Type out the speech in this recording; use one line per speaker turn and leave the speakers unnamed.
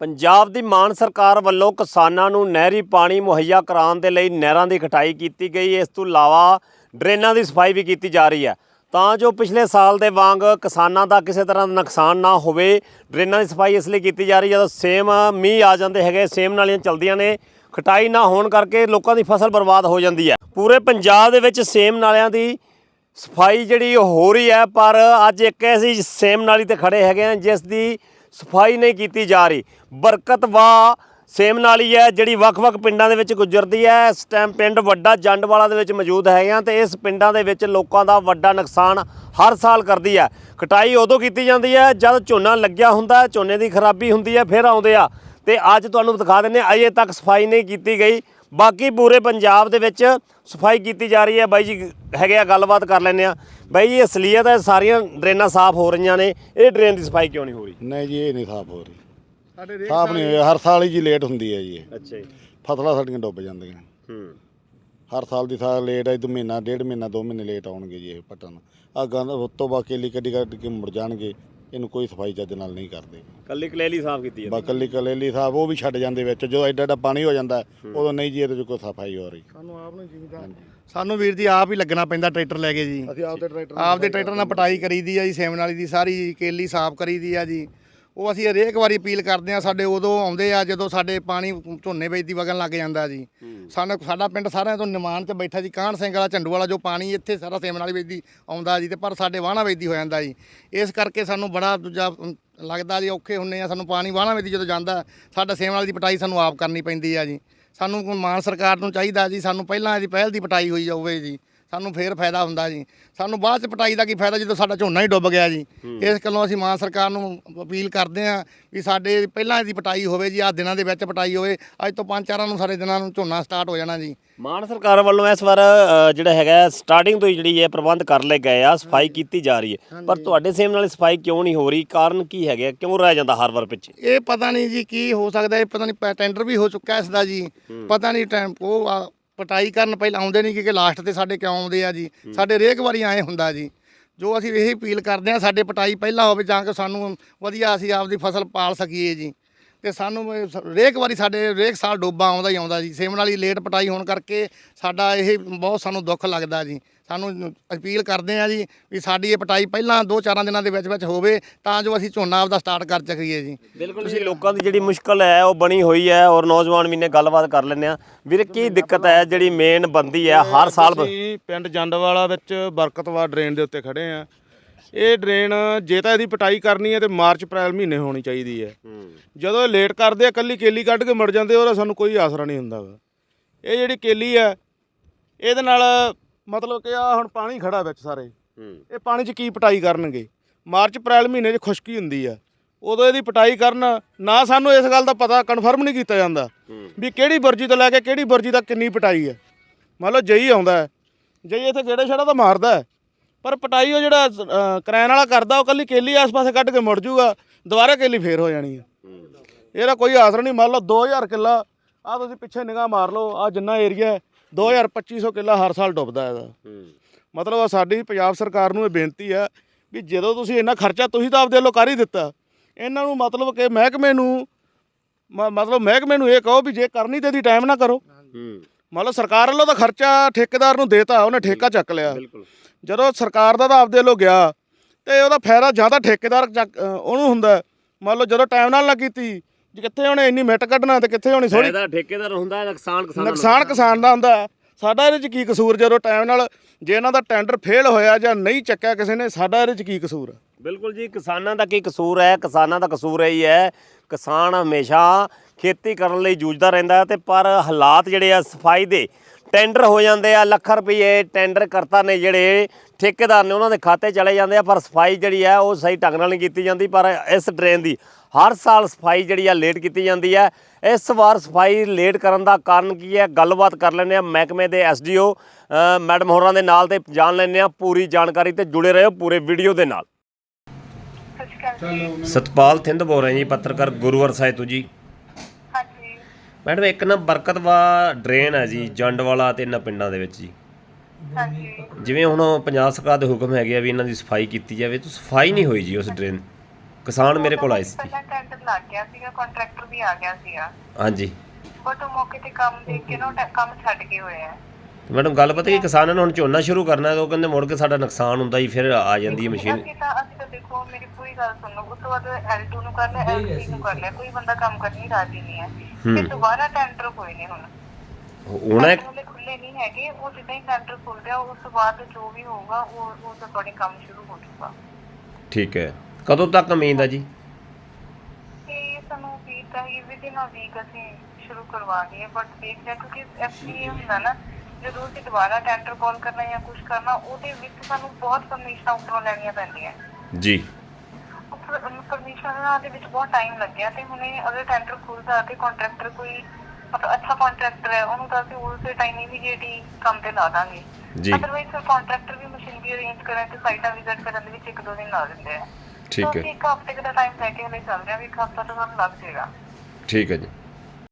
ਪੰਜਾਬ ਦੀ ਮਾਨ ਸਰਕਾਰ ਵੱਲੋਂ ਕਿਸਾਨਾਂ ਨੂੰ ਨਹਿਰੀ ਪਾਣੀ ਮੁਹੱਈਆ ਕਰਾਉਣ ਦੇ ਲਈ ਨਹਿਰਾਂ ਦੀ ਕਟਾਈ ਕੀਤੀ ਗਈ। ਇਸ ਤੋਂ ਇਲਾਵਾ ਡਰੇਨਾਂ ਦੀ ਸਫ਼ਾਈ ਵੀ ਕੀਤੀ ਜਾ ਰਹੀ ਹੈ। ਤਾਂ ਜੋ ਪਿਛਲੇ ਸਾਲ ਦੇ ਵਾਂਗ ਕਿਸਾਨਾਂ ਦਾ ਕਿਸੇ ਤਰ੍ਹਾਂ ਦਾ ਨੁਕਸਾਨ ਨਾ ਹੋਵੇ, ਡਰੇਨਾਂ ਦੀ ਸਫ਼ਾਈ ਇਸ ਲਈ ਕੀਤੀ ਜਾ ਰਹੀ ਜਦੋਂ ਸੇਮ ਮੀਂਹ ਆ ਜਾਂਦੇ ਹੈਗੇ, ਸੇਮ ਨਾਲੀਆਂ ਚਲਦੀਆਂ ਨੇ ਕਟਾਈ ਨਾ ਹੋਣ ਕਰਕੇ ਲੋਕਾਂ ਦੀ ਫਸਲ ਬਰਬਾਦ ਹੋ ਜਾਂਦੀ ਹੈ। ਪੂਰੇ ਪੰਜਾਬ ਦੇ ਵਿੱਚ ਸੇਮ ਨਾਲਿਆਂ ਦੀ ਸਫ਼ਾਈ ਜਿਹੜੀ ਹੋ ਰਹੀ ਹੈ, ਪਰ ਅੱਜ ਇੱਕ ਐਸੀ ਸੇਮ ਨਾਲੀ ਤੇ ਖੜੇ ਹੈਗੇ ਆ ਜਿਸ ਦੀ ਸਫ਼ਾਈ ਨਹੀਂ ਕੀਤੀ ਜਾ ਰਹੀ। ਬਰਕਤ ਵਾ ਸੇਮ ਨਾਲੀ ਹੈ ਜਿਹੜੀ ਵੱਖ-ਵੱਖ ਪਿੰਡਾਂ ਦੇ ਵਿੱਚ ਗੁਜ਼ਰਦੀ ਹੈ। ਇਸ ਟਾਈਮ ਪਿੰਡ ਵੱਡਾ ਜੰਡਵਾਲਾ ਦੇ ਵਿੱਚ ਮੌਜੂਦ ਹੈਗੇ ਆ ਤੇ ਇਸ ਪਿੰਡਾਂ ਦੇ ਵਿੱਚ ਲੋਕਾਂ ਦਾ ਵੱਡਾ ਨੁਕਸਾਨ ਹਰ ਸਾਲ ਕਰਦੀ ਹੈ। ਕਟਾਈ ਉਦੋਂ ਕੀਤੀ ਜਾਂਦੀ ਹੈ ਜਦ ਝੋਨਾ ਲੱਗਿਆ ਹੁੰਦਾ ਹੈ, ਝੋਨੇ ਦੀ ਖਰਾਬੀ ਹੁੰਦੀ ਹੈ ਫਿਰ ਆਉਂਦੇ ਆ। ਤੇ ਅੱਜ ਤੁਹਾਨੂੰ ਦਿਖਾ ਦਿੰਦੇ ਹਾਂ, ਅਜੇ ਤੱਕ ਸਫ਼ਾਈ ਨਹੀਂ ਕੀਤੀ ਗਈ। ਬਾਕੀ ਪੂਰੇ ਪੰਜਾਬ ਦੇ ਵਿੱਚ ਸਫ਼ਾਈ ਕੀਤੀ ਜਾ ਰਹੀ ਹੈ। ਬਾਈ ਜੀ ਹੈਗੇ ਆ ਗੱਲਬਾਤ ਕਰ ਲੈਂਦੇ ਆ ਬਾਈ ਜੀ ਅਸਲੀਅਤ ਹੈ ਸਾਰੀਆਂ ਡਰੇਨਾਂ ਸਾਫ਼ ਹੋ ਰਹੀਆਂ ਨੇ। ਇਹ ਡਰੇਨ ਦੀ ਸਫ਼ਾਈ ਕਿਉਂ ਨਹੀਂ ਹੋ ਰਹੀ?
ਨਹੀਂ ਜੀ ਇਹ ਨਹੀਂ ਸਾਫ਼ ਹੋ ਰਹੀ।
ਸਾਡੇ ਰੇਟ
ਸਾਫ਼ ਨਹੀਂ ਹੋਈ ਹਰ ਸਾਲ ਹੀ ਜੀ ਲੇਟ ਹੁੰਦੀ ਹੈ ਜੀ।
ਅੱਛਾ ਜੀ।
ਫਸਲਾਂ ਸਾਡੀਆਂ ਡੁੱਬ ਜਾਂਦੀਆਂ।
ਹੂੰ।
ਹਰ ਸਾਲ ਦੀ ਸਾਲ ਲੇਟ ਹੈ ਦੋ ਮਹੀਨਾ ਡੇਢ ਮਹੀਨਾ ਦੋ ਮਹੀਨੇ ਲੇਟ ਆਉਣਗੇ ਜੀ ਇਹ ਪੱਟਣ। ਆ ਗੰਦ ਉੱਤੋਂ ਬਾਕੀ ਲਈ ਕੱਢੀ ਕੱਢ ਕੇ ਮੁੜ ਜਾਣਗੇ। ਇਹਨੂੰ ਕੋਈ ਸਫ਼ਾਈ ਚੱਜ ਨਾਲ ਨਹੀਂ ਕਰਦੇ।
ਕੱਲੀ ਕਲੇਲੀ ਸਾਫ਼ ਕੀਤੀ ਹੈ
ਬਕਲੀ ਕਲੇਲੀ ਸਾਹਿਬ ਉਹ ਵੀ ਛੱਡ ਜਾਂਦੇ ਵਿੱਚ ਜਦੋਂ ਐਡਾ ਐਡਾ ਪਾਣੀ ਹੋ ਜਾਂਦਾ ਉਦੋਂ ਨਹੀਂ ਜੀ ਇਹਦੇ 'ਚ ਕੋਈ ਸਫ਼ਾਈ ਹੋ ਰਹੀ।
ਸਾਨੂੰ ਆਪ ਨੂੰ ਜ਼ਿਮੀਦਾਰ ਸਾਨੂੰ ਵੀਰ ਜੀ ਆਪ ਹੀ ਲੱਗਣਾ ਪੈਂਦਾ ਟਰੈਕਟਰ ਲੈ ਕੇ ਜੀ।
ਅਸੀਂ ਆਪਦੇ ਟਰੈਕਟਰ
ਆਪ ਦੇ ਟਰੈਕਟਰ ਨਾਲ ਪਟਾਈ ਕਰੀਦੀ ਆ ਜੀ ਸੇਮ ਨਾਲੀ ਦੀ ਸਾਰੀ ਕੇਲੀ ਸਾਫ਼ ਕਰੀਦੀ ਆ ਜੀ। ਉਹ ਅਸੀਂ ਹਰੇਕ ਵਾਰੀ ਅਪੀਲ ਕਰਦੇ ਆ ਸਾਡੇ ਉਦੋਂ ਆਉਂਦੇ ਆ ਜਦੋਂ ਸਾਡੇ ਪਾਣੀ ਝੋਨੇ ਵੇਚਦੀ ਵਗਣ ਲੱਗ ਜਾਂਦਾ ਜੀ। ਸਾਨੂੰ ਸਾਡਾ ਪਿੰਡ ਸਾਰਿਆਂ ਤੋਂ ਨਿਮਾਨ 'ਚ ਬੈਠਾ ਜੀ ਕਾਹਨ ਸਿੰਘ ਵਾਲਾ ਝੰਡੂ ਵਾਲਾ ਜੋ ਪਾਣੀ ਇੱਥੇ ਸਾਰਾ ਸੇਮ ਨਾਲੀ ਵੇਚਦੀ ਆਉਂਦਾ ਜੀ ਤੇ ਪਰ ਸਾਡੇ ਵਾਹਣਾ ਵੇਚਦੀ ਹੋ ਜਾਂਦਾ ਜੀ। ਇਸ ਕਰਕੇ ਸਾਨੂੰ ਬੜਾ ਦੂਜਾ ਲੱਗਦਾ ਜੀ ਔਖੇ ਹੁੰਨੇ ਆ ਸਾਨੂੰ ਪਾਣੀ ਵਾਹਣਾ ਵੇਚਦੀ ਜਦੋਂ ਜਾਂਦਾ ਸਾਡਾ ਸੇਮ ਨਾਲੀ ਦੀ ਪਟਾਈ ਸਾਨੂੰ ਆਪ ਕਰਨੀ ਪੈਂਦੀ ਆ ਜੀ। ਸਾਨੂੰ ਮਾਨ ਸਰਕਾਰ ਨੂੰ ਚਾਹੀਦਾ ਜੀ ਸਾਨੂੰ ਪਹਿਲਾਂ ਇਹਦੀ ਪਹਿਲ ਦੀ ਪਟਾਈ ਹੋਈ ਜਾਵੇ ਜੀ। ਸਾਨੂੰ ਫੇਰ ਫਾਇਦਾ ਹੁੰਦਾ ਜੀ। ਸਾਨੂੰ ਬਾਅਦ ਚ ਪਟਾਈ ਦਾ ਕੀ ਫਾਇਦਾ ਜਦੋਂ ਸਾਡਾ ਝੋਨਾ ਹੀ ਡੁੱਬ ਗਿਆ ਜੀ। ਇਸ ਗੱਲੋਂ ਅਸੀਂ ਮਾਨ ਸਰਕਾਰ ਨੂੰ ਅਪੀਲ ਕਰਦੇ ਹਾਂ ਵੀ ਸਾਡੇ ਪਹਿਲਾਂ ਇਹਦੀ ਪਟਾਈ ਹੋਵੇ ਜੀ ਆ ਦਿਨਾਂ ਦੇ ਵਿੱਚ ਪਟਾਈ ਹੋਵੇ। ਅੱਜ ਤੋਂ ਪੰਜ ਚਾਰਾਂ ਨੂੰ ਸਾਰੇ ਦਿਨਾਂ ਨੂੰ ਝੋਨਾ ਸਟਾਰਟ ਹੋ ਜਾਣਾ ਜੀ।
ਮਾਨ ਸਰਕਾਰ ਵੱਲੋਂ ਇਸ ਵਾਰ ਜਿਹੜਾ ਹੈਗਾ ਸਟਾਰਟਿੰਗ ਤੋਂ ਹੀ ਜਿਹੜੀ ਹੈ ਪ੍ਰਬੰਧ ਕਰ ਲਏ ਗਏ ਆ ਸਫ਼ਾਈ ਕੀਤੀ ਜਾ ਰਹੀ ਹੈ। ਪਰ ਤੁਹਾਡੇ ਸੇਮ ਨਾਲ ਸਫ਼ਾਈ ਕਿਉਂ ਨਹੀਂ ਹੋ ਰਹੀ? ਕਾਰਨ ਕੀ ਹੈਗਾ ਕਿਉਂ ਰਹਿ ਜਾਂਦਾ ਹਰ ਵਾਰ ਪਿੱਛੇ?
ਇਹ ਪਤਾ ਨਹੀਂ ਜੀ ਕੀ ਹੋ ਸਕਦਾ ਇਹ ਪਤਾ ਨਹੀਂ ਟੈਂਡਰ ਵੀ ਹੋ ਚੁੱਕਾ ਇਸ ਦਾ ਜੀ। ਪਤਾ ਨਹੀਂ ਟਾਈਮ ਉਹ ਪਟਾਈ ਕਰਨ ਪਹਿਲਾਂ ਆਉਂਦੇ ਨਹੀਂ ਕਿ ਲਾਸਟ ਤੇ ਸਾਡੇ ਕਿਉਂ ਆਉਂਦੇ ਆ ਜੀ? ਸਾਡੇ ਰੇਕ ਵਾਰੀ ਆਏ ਹੁੰਦਾ ਜੀ। ਜੋ ਅਸੀਂ ਇਹ ਅਪੀਲ ਕਰਦੇ ਆ ਸਾਡੇ ਪਟਾਈ ਪਹਿਲਾਂ ਹੋਵੇ ਜਾਂ ਕਿ ਸਾਨੂੰ ਵਧੀਆ ਅਸੀਂ ਆਪਦੀ ਫਸਲ ਪਾਲ ਸਕੀਏ ਜੀ। ਤੇ ਸਾਨੂੰ ਰੇਕ ਵਾਰੀ ਸਾਡੇ ਰੇਕ ਸਾਲ ਡੋਬਾ ਆਉਂਦਾ ਹੀ ਆਉਂਦਾ ਜੀ। ਸੇਮ ਵਾਲੀ ਲੇਟ ਪਟਾਈ ਹੋਣ ਕਰਕੇ ਸਾਡਾ ਇਹ ਬਹੁਤ ਸਾਨੂੰ ਦੁੱਖ ਲੱਗਦਾ ਜੀ। ਸਾਨੂੰ ਅਪੀਲ ਕਰਦੇ ਆ ਜੀ ਵੀ ਸਾਡੀ ਇਹ ਪਟਾਈ ਪਹਿਲਾਂ ਦੋ ਚਾਰਾਂ ਦਿਨਾਂ ਦੇ ਵਿੱਚ ਵਿੱਚ ਹੋਵੇ ਤਾਂ ਜੋ ਅਸੀਂ ਝੋਨਾ ਆਪਦਾ ਸਟਾਰਟ ਕਰ ਸਕੀਏ ਜੀ।
ਬਿਲਕੁਲ ਜੀ ਲੋਕਾਂ ਦੀ ਜਿਹੜੀ ਮੁਸ਼ਕਲ ਹੈ ਉਹ ਬਣੀ ਹੋਈ ਹੈ ਔਰ ਨੌਜਵਾਨ ਵੀ ਨੇ ਗੱਲਬਾਤ ਕਰ ਲੈਂਦੇ ਆ ਵੀਰੇ ਕੀ ਦਿੱਕਤ ਹੈ ਜਿਹੜੀ ਮੇਨ ਬੰਦੀ ਹੈ ਹਰ ਸਾਲ
ਅਸੀਂ ਪਿੰਡ ਜੰਡਵਾਲਾ ਵਿੱਚ ਬਰਕਤਵਾ ਡਰੇਨ ਦੇ ਉੱਤੇ ਖੜੇ ਆ ਇਹ ਡਰੇਨ ਜੇ ਤਾਂ ਇਹਦੀ ਪਟਾਈ ਕਰਨੀ ਹੈ ਤੇ ਮਾਰਚ ਅਪ੍ਰੈਲ ਮਹੀਨੇ ਹੋਣੀ ਚਾਹੀਦੀ ਹੈ। ਜਦੋਂ ਇਹ ਲੇਟ ਕਰਦੇ ਆ ਕੱਲੀ ਕੇਲੀ ਕੱਢ ਕੇ ਮਰ ਜਾਂਦੇ ਉਹਦਾ ਸਾਨੂੰ ਕੋਈ ਆਸਰਾ ਨਹੀਂ ਹੁੰਦਾ ਗਾ। ਇਹ ਜਿਹੜੀ ਕੇਲੀ ਹੈ ਇਹਦੇ ਨਾਲ ਮਤਲਬ ਕਿ ਆ ਹੁਣ ਪਾਣੀ ਖੜਾ ਵਿੱਚ ਸਾਰੇ। ਇਹ ਪਾਣੀ 'ਚ ਕੀ ਪਟਾਈ ਕਰਨਗੇ? ਮਾਰਚ ਅਪ੍ਰੈਲ ਮਹੀਨੇ 'ਚ ਖੁਸ਼ਕੀ ਹੁੰਦੀ ਆ। ਉਦੋਂ ਇਹਦੀ ਪਟਾਈ ਕਰਨ ਨਾ ਸਾਨੂੰ ਇਸ ਗੱਲ ਦਾ ਪਤਾ ਕਨਫਰਮ ਨਹੀਂ ਕੀਤਾ ਜਾਂਦਾ ਵੀ ਕਿਹੜੀ ਬੁਰਜੀ ਤੋਂ ਲੈ ਕੇ ਕਿਹੜੀ ਬੁਰਜੀ ਤੱਕ ਕਿੰਨੀ ਪਟਾਈ ਹੈ ਮੰਨ ਲਓ ਜਈ ਆਉਂਦਾ ਹੈ। ਜਈ ਇੱਥੇ ਗੇੜੇ ਛੜਾ ਤਾਂ ਮਾਰਦਾ ਹੈ। ਪਰ ਪਟਾਈ ਉਹ ਜਿਹੜਾ ਕਰੈਨ ਵਾਲਾ ਕਰਦਾ ਉਹ ਕੱਲੀ ਕੇਲੀ ਆਸ-ਪਾਸੇ ਕੱਢ ਕੇ ਮੁੜ ਜੂਗਾ ਦੁਬਾਰਾ ਕੇਲੀ ਫੇਰ ਹੋ ਜਾਣੀ ਹੈ। ਇਹਦਾ ਕੋਈ ਆਸਰ ਨਹੀਂ ਮੰਨ ਲਓ 2000 ਕਿੱਲਾ ਆ ਤੁਸੀਂ ਪਿੱਛੇ ਨਿਗਾਹ ਮਾਰ ਲਓ ਆ ਜਿੰਨਾ ਏਰੀਆ ਹੈ 2000 2500 ਕਿੱਲਾ ਹਰ ਸਾਲ ਡੁੱਬਦਾ ਇਹਦਾ। ਮਤਲਬ ਆ ਸਾਡੀ ਪੰਜਾਬ ਸਰਕਾਰ ਨੂੰ ਇਹ ਬੇਨਤੀ ਹੈ ਵੀ ਜਦੋਂ ਤੁਸੀਂ ਇੰਨਾ ਖਰਚਾ ਤੁਸੀਂ ਤਾਂ ਆਪਦੇ ਵੱਲੋਂ ਕਰ ਹੀ ਦਿੱਤਾ। ਇਹਨਾਂ ਨੂੰ ਮਤਲਬ ਕਿ ਮਹਿਕਮੇ ਨੂੰ ਮ- ਮਤਲਬ ਮਹਿਕਮੇ ਨੂੰ ਇਹ ਕਹੋ ਵੀ ਜੇ ਕਰਨੀ ਤੇ ਦੀ ਟਾਈਮ ਨਾ ਕਰੋ। ਮੰਨ ਲਓ ਸਰਕਾਰ ਵੱਲੋਂ ਤਾਂ ਖਰਚਾ ਠੇਕੇਦਾਰ ਨੂੰ ਦੇਤਾ ਉਹਨੇ ਠੇਕਾ ਚੱਕ ਲਿਆ।
ਬਿਲਕੁਲ।
ਜਦੋਂ ਸਰਕਾਰ ਦਾ ਤਾਂ ਆਪਦੇ ਵੱਲੋਂ ਗਿਆ ਤੇ ਉਹਦਾ ਫਾਇਦਾ ਜ਼ਿਆਦਾ ਠੇਕੇਦਾਰ ਚੱਕ- ਅ, ਉਹਨੂੰ ਹੁੰਦਾ। ਹੈ। ਮੰਨ ਲਓ ਜਦੋਂ ਟਾਈਮ ਨਾਲ ਨਾ ਕੀਤੀ ਕਿੱਥੇ ਉਹਨੇ ਇੰਨੀ ਮਿੱਟ ਕੱਢਣਾ ਤੇ ਕਿੱਥੇ ਹੋਣੀ ਥੋੜੀ
ਫਾਇਦਾ ਠੇਕੇਦਾਰ ਹੁੰਦਾ ਨੁਕਸਾਨ ਕਿਸਾਨਾਂ
ਨੁਕਸਾਨ ਕਿਸਾਨ ਦਾ ਹੁੰਦਾ। ਸਾਡਾ ਇਹਦੇ 'ਚ ਕੀ ਕਸੂਰ ਜਦੋਂ ਟਾਈਮ ਨਾਲ ਜੇ ਇਹਨਾਂ ਦਾ ਟੈਂਡਰ ਫੇਲ ਹੋਇਆ ਜਾਂ ਨਹੀਂ ਚੱਕਿਆ ਕਿਸੇ ਨੇ ਸਾਡਾ ਇਹਦੇ 'ਚ ਕੀ ਕਸੂਰ?
ਬਿਲਕੁਲ ਜੀ ਕਿਸਾਨਾਂ ਦਾ ਕੀ ਕਸੂਰ ਹੈ? ਕਿਸਾਨਾਂ ਦਾ ਕਸੂਰ ਇਹੀ ਹੈ। ਕਿਸਾਨ ਹਮੇਸ਼ਾ ਖੇਤੀ ਕਰਨ ਲਈ ਜੂਝਦਾ ਰਹਿੰਦਾ ਹੈ ਤੇ ਪਰ ਹਾਲਾਤ ਜਿਹੜੇ ਆ ਸਫ਼ਾਈ ਦੇ ਟੈਂਡਰ ਹੋ ਜਾਂਦੇ ਆ ਲੱਖ ਰੁਪਏ ਟੈਂਡਰ ਕਰਤਾ ਨੇ ਜਿਹੜੇ ਠੇਕੇਦਾਰ ਨੇ ਉਹਨਾਂ ਦੇ ਖਾਤੇ ਚਲੇ ਜਾਂਦੇ ਆ ਪਰ ਸਫ਼ਾਈ ਜਿਹੜੀ ਹੈ ਉਹ ਸਹੀ ਢੰਗ ਨਾਲ ਨਹੀਂ ਕੀਤੀ ਜਾਂਦੀ ਪਰ ਇਸ ਡਰੇਨ ਦੀ ਹਰ ਸਾਲ ਸਫ਼ਾਈ ਜਿਹੜੀ ਆ ਲੇਟ ਕੀਤੀ ਜਾਂਦੀ ਹੈ। ਇਸ ਵਾਰ ਸਫ਼ਾਈ ਲੇਟ ਕਰਨ ਦਾ ਕਾਰਨ ਕੀ ਹੈ? ਗੱਲਬਾਤ ਕਰ ਲੈਂਦੇ ਆ ਮਹਿਕਮੇ ਦੇ ਐਸਡੀਓ ਮੈਡਮ ਹੋਰਾਂ ਦੇ ਨਾਲ ਤੇ ਜਾਣ ਲੈਂਦੇ ਆ ਪੂਰੀ ਜਾਣਕਾਰੀ ਤੇ ਜੁੜੇ ਰਹੋ ਪੂਰੇ ਵੀਡੀਓ ਦੇ ਨਾਲ। ਸਤਪਾਲ ਥਿੰਦ ਬੋਲ ਰਹੇ ਜੀ ਪੱਤਰਕਾਰ ਗੁਰੂਵਰ ਸਾਹਿਬ ਤੋਂ ਜੀ। ਮੈਡਮ ਇੱਕ ਨਾ ਬਰਕਤਵਾ ਡਰੇਨ ਹੈ ਜੀ ਜੰਡ ਵਾਲਾ ਤੇ ਇਹਨਾਂ ਪਿੰਡਾਂ ਦੇ ਵਿੱਚ ਜੀ।
ਹਾਂਜੀ।
ਜਿਵੇਂ ਹੁਣ ਪੰਜਾਬ ਸਰਕਾਰ ਦੇ ਹੁਕਮ ਹੈਗੇ ਆ ਵੀ ਇਹਨਾਂ ਦੀ ਸਫ਼ਾਈ ਕੀਤੀ ਜਾਵੇ ਤਾਂ ਸਫ਼ਾਈ ਨਹੀਂ ਹੋਈ ਜੀ ਉਸ ਡਰੇਨ। ਕਿਸਾਨ ਮੇਰੇ ਕੋਲ ਆਏ ਸੀ ਜੀ।
ਪਹਿਲਾਂ ਟੈਂਡਰ ਲੱਗ ਗਿਆ ਸੀਗਾ ਕੰਟਰੈਕਟਰ ਵੀ ਆ ਗਿਆ ਸੀਗਾ।
ਹਾਂਜੀ।
ਬਟ ਉਹ ਮੌਕੇ ਤੇ ਕੰਮ ਦੇਖ ਕੇ ਨਾ ਉਹ ਟੈ- ਕੰਮ ਛੱਡ ਗਏ ਹੋਏ ਆ
ਮੈਡਮ ਗੱਲ ਪਤਾ ਕੀ ਕਿਸਾਨਾਂ ਨੇ ਹੁਣ ਝੋਨਾ ਸ਼ੁਰੂ ਕਰਨਾ ਹੈ ਤਾਂ ਉਹ ਕਹਿੰਦੇ ਮੁੜ ਕੇ ਸਾਡਾ ਨੁਕਸਾਨ ਹੁੰਦਾ ਜੀ ਫਿਰ ਆ ਜਾਂਦੀ ਹੈ ਮਸ਼ੀਨ।
ਅਸੀਂ ਤਾਂ ਅਸੀਂ ਤਾਂ ਦੇਖੋ ਮੇਰੀ ਪੂਰੀ ਗੱਲ ਸੁਣੋ ਉਸ ਤੋਂ ਬਾਅਦ L2 ਨੂੰ ਕਰ ਲਿਆ L3 ਨੂੰ ਕਰ ਲਿਆ ਕੋਈ ਬੰਦਾ ਕੰਮ ਕਰਨੀ ਰਾਜੀ ਨਹੀਂ ਹੈ। ਫਿਰ ਦੁਬਾਰਾ ਟੈਂਡਰ ਹੋਏ ਨੇ ਹੁਣ।
ਇਹ
ਉਹਲੇ ਖੁੱਲੇ ਨਹੀਂ ਹੈਗੇ ਉਹ ਜਿੱਦਾਂ ਹੀ ਟੈਂਡਰ ਖੁੱਲ ਗਿਆ ਉਸ ਤੋਂ ਬਾਅਦ ਜੋ ਵੀ ਹੋਊਗਾ ਉਹ ਉਸ ਅਕੋਰਡਿੰਗ ਕੰਮ ਸ਼ੁਰੂ ਹੋ ਜਾਊਗਾ।
ਠੀਕ ਹੈ। ਕਦੋਂ ਤੱਕ ਉਮੀਦ ਹੈ ਜੀ?
ਤੇ ਸਾਨੂੰ ਉਮੀਦ ਤਾਂ ਇਹ ਵੀ ਦਿਨ ਵੀਕ ਅਸੀਂ ਸ਼ੁਰੂ ਕਰਵਾ ਦਈਏ ਬਟ ਦੇਖਦੇ ਹਾਂ ਕਿਉਂਕਿ ਐਕਚੁਅਲੀ ਹੁੰਦਾ ਨਾ ਜਦੋਂ ਅਸੀਂ ਦੁਬਾਰਾ ਟੈਂਡਰ ਕਾਲ ਕਰਨਾ ਜਾਂ ਕੁਝ ਕਰਨਾ ਉਹਦੇ ਵਿੱਚ ਸਾਨੂੰ ਬਹੁਤ ਪਰਮਿਸ਼ਨਾਂ ਉੱਪਰੋਂ ਲੈਣੀਆਂ ਪੈਂਦੀਆਂ।
ਜੀ।
ਪਰਮਿਸ਼ਨਾਂ ਦੇ ਵਿੱਚ ਬਹੁਤ ਟਾਈਮ ਲੱਗਿਆ ਤੇ ਹੁਣੇ ਅਗਰ ਟੈਂਡਰ ਖੁੱਲਦਾ ਤੇ ਕੰਟਰੈਕਟਰ ਕੋਈ ਮਤਲਬ ਅੱਛਾ ਕੰਟਰੈਕਟਰ ਹੈ ਉਹਨੂੰ ਤਾਂ ਅਸੀਂ ਉਸੇ ਟਾਈਮ ਇਮੀਡੀਏਟਲੀ ਕੰਮ ਤੇ ਲਾ ਦਾਂਗੇ।
ਜੀ।
ਅਦਰਵਾਈਜ਼ ਫਿਰ ਕੰਟਰੈਕਟਰ ਵੀ ਮਸ਼ੀਨਰੀ ਅਰੇਂਜ ਕਰਨ ਤੇ ਸਾਈਟਾਂ ਵਿਜ਼ਿਟ ਕਰਨ ਦੇ ਵਿੱਚ ਇੱਕ ਦੋ ਦਿਨ ਲਾ ਦਿੰਦੇ ਆ।
ਠੀਕ ਹੈ।
ਇੱਕ ਹਫ਼ਤੇ ਦਾ ਟਾਈਮ ਲੈ ਕੇ ਹਲੇ ਚੱਲ ਰਹੇ ਵੀ ਇੱਕ ਹਫ਼ਤਾ ਤਾਂ ਸਾਨੂੰ ਲੱਗ ਜਾਏਗਾ।
ਠੀਕ ਹੈ ਜੀ।